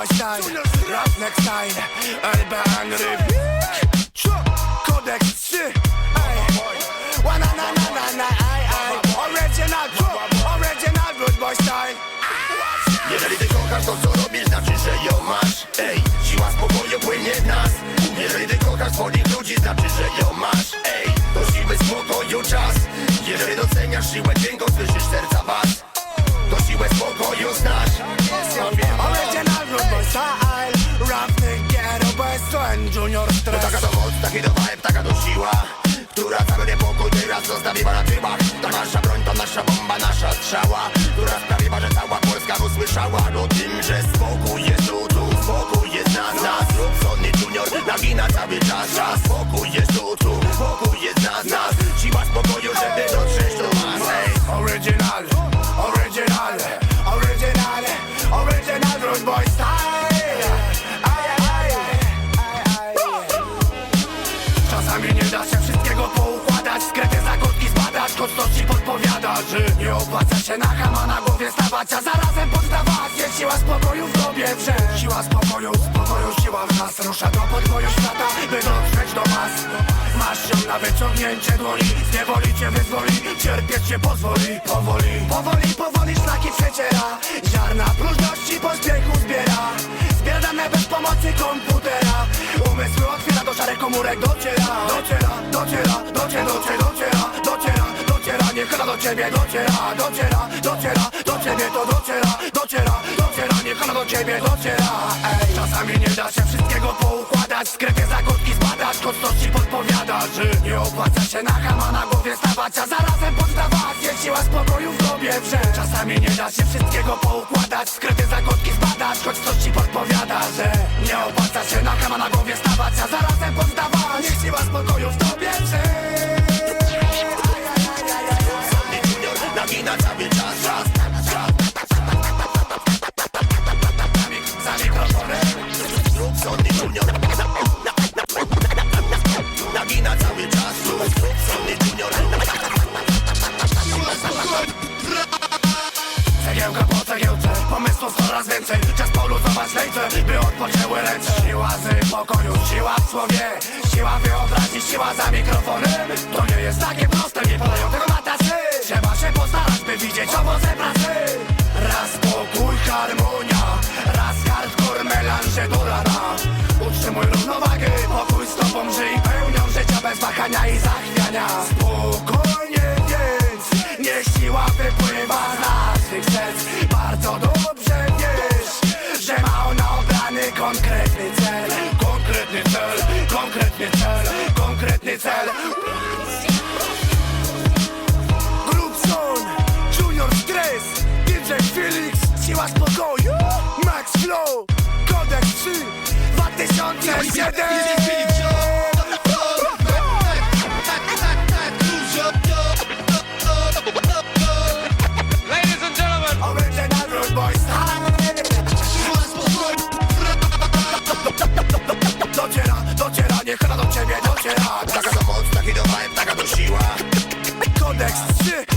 boy style Rap next time LB Angry Kodeks 3 Ej Ła na na na na Ej ej Original Original Rude boy style. Jeżeli ty kochasz to co robisz, znaczy, że ją masz. Ej, siła spokoju płynie w nas. Jeżeli ty kochasz swoich ludzi, znaczy, że ją masz. Ej, do siły spokoju czas. Jeżeli doceniasz siłę dźwięku, słyszysz serca was teraz zostawiła na To nasza broń, to nasza bomba, nasza strzała. Która sprawiła, że cała Polska usłyszała. O tym, że spokój jest tu, tu Spokój jest nas, nas. Rób Sonny Junior, nagina cały czas. Czas, spokój jest tu, tu Spokój jest nas, nas. Siła spokoju, żeby dotrzeć do Ej, Original, original, original, original rude boy style. Czasami nie da się wszystkiego poukładać, skryte zagadki zbadać, choć podpowiada, że nie opłaca się na chama na głowie stawać, a zarazem poddawać. Jest siła spokoju w tobie wrzeć. Siła spokoju, spokoju, siła w nas rusza do podboju świata, by dotrzeć do was. Masz ją na wyciągnięcie dłoni, z niewoli cię wyzwoli, cierpieć się pozwoli, powoli. Powoli, powoli szlaki przeciera, ziarna próżności pośpiechu zbiera. Zbiera dane bez pomocy komputera, umysły otwiera do szarych komórek, dociera, ciebie dociera, dociera, dociera, do ciebie to dociera, dociera, dociera, niech ona do ciebie dociera. Ej, czasami nie da się wszystkiego poukładać, skryte zagadki zbadać, choć to ci podpowiada, że nie opłaca się na chama na głowie stawać, a zarazem poddawać, jest spokoju w tobie wrzeć. Czasami nie da się wszystkiego poukładać, skryte zagadki Sonny Junior na, na, na, na, na, Nagina cały czas Sonny Junior Cegiełka po cegiełce, pomysłów coraz więcej. Czas poluzować lejce, by odpoczęły ręce. Siła z pokoju, siła w słowie. Siła wyobraźni, siła za mikrofonem. To nie jest takie proste, nie podają tego na tacy. Trzeba się postarać, by widzieć owoce pracy wahania i zachwiania. Spokojnie więc, niech siła wypływa z naszych serc. Bardzo dobrze wiesz, że ma ona obrany konkretny cel. Konkretny cel, konkretny cel, konkretny cel. Grubson, Junior Stress, DJ Felix, Siła Spokoju, Max Flow, Kodeks 3, 2007 Od ptaki do małej ptaka to siła. Kodeks 3